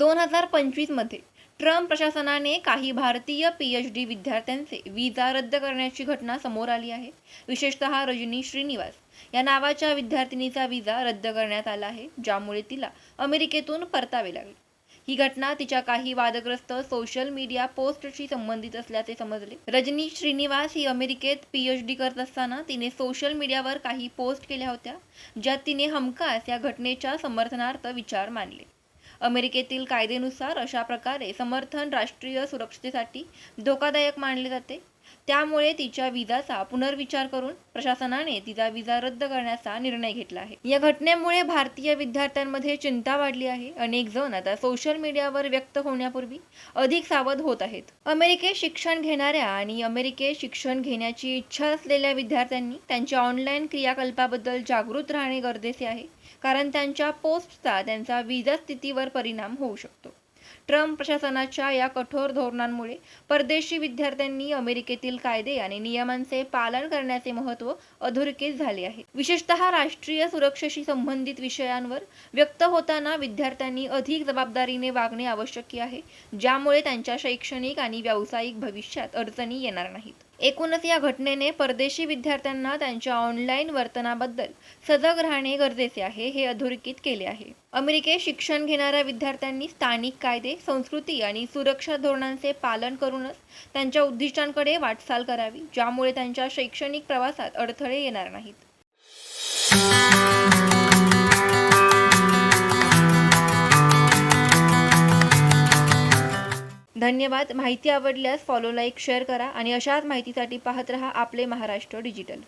दोन हजार पंचवीसमध्ये ट्रम्प प्रशासनाने काही भारतीय पी एच डी विद्यार्थ्यांचे विजा रद्द करण्याची घटना समोर आली आहे. विशेषतः रजनी श्रीनिवास या नावाच्या विद्यार्थिनीचा विजा रद्द करण्यात आला आहे ज्यामुळे तिला अमेरिकेतून परतावे लागले. ही घटना तिच्या काही वादग्रस्त सोशल मीडिया पोस्टशी संबंधित असल्याचे समजले. रजनी श्रीनिवास ही अमेरिकेत पीएच डी करत असताना तिने सोशल मीडियावर काही पोस्ट केल्या होत्या ज्यात तिने हमखास या घटनेच्या समर्थनार्थ विचार मांडले. अमेरिकेतील कायदेनुसार अशा प्रकारे समर्थन राष्ट्रीय सुरक्षतेसाठी धोकादायक मानले जाते. त्यामुळे तिच्या विजाचा पुनर्विचार करून प्रशासनाने तिचा विजा रद्द करण्याचा निर्णय घेतला आहे. या घटनेमुळे भारतीय विद्यार्थ्यांमध्ये चिंता वाढली आहे. अनेक जण आता सोशल मीडियावर व्यक्त होण्यापूर्वी अधिक सावध होत आहेत. अमेरिकेत शिक्षण घेणाऱ्या आणि अमेरिकेत शिक्षण घेण्याची इच्छा असलेल्या विद्यार्थ्यांनी त्यांच्या ऑनलाईन क्रियाकल्पाबद्दल जागृत राहणे गरजेचे आहे कारण त्यांच्या पोस्टचा त्यांचा विजा स्थितीवर परिणाम होऊ शकतो. ट्रम्प प्रशासनाच्या या कठोर धोरणांमुळे परदेशी विद्यार्थ्यांनी अमेरिकेतील कायदे आणि नियमांचे पालन करण्याचे महत्त्व अधोरेखित झाले आहे. विशेषतः राष्ट्रीय सुरक्षेशी संबंधित विषयांवर व्यक्त होताना विद्यार्थ्यांनी अधिक जबाबदारीने वागणे आवश्यक आहे ज्यामुळे त्यांच्या शैक्षणिक आणि व्यावसायिक भविष्यात अडचणी येणार नाहीत. एकूणच या घटनेने परदेशी विद्यार्थ्यांना त्यांच्या ऑनलाईन वर्तनाबद्दल सजग राहणे गरजेचे आहे हे अधोरेखित केले आहे. अमेरिकेत शिक्षण घेणाऱ्या विद्यार्थ्यांनी स्थानिक कायदे संस्कृती आणि सुरक्षा धोरणांचे पालन करूनच त्यांच्या उद्दिष्टांकडे वाटचाल करावी ज्यामुळे त्यांच्या शैक्षणिक प्रवासात अडथळे येणार नाहीत. धन्यवाद. माहिती आवडल्यास फॉलो लाईक शेअर करा आणि अशाच माहितीसाठी पाहत रहा आपले महाराष्ट्र डिजिटल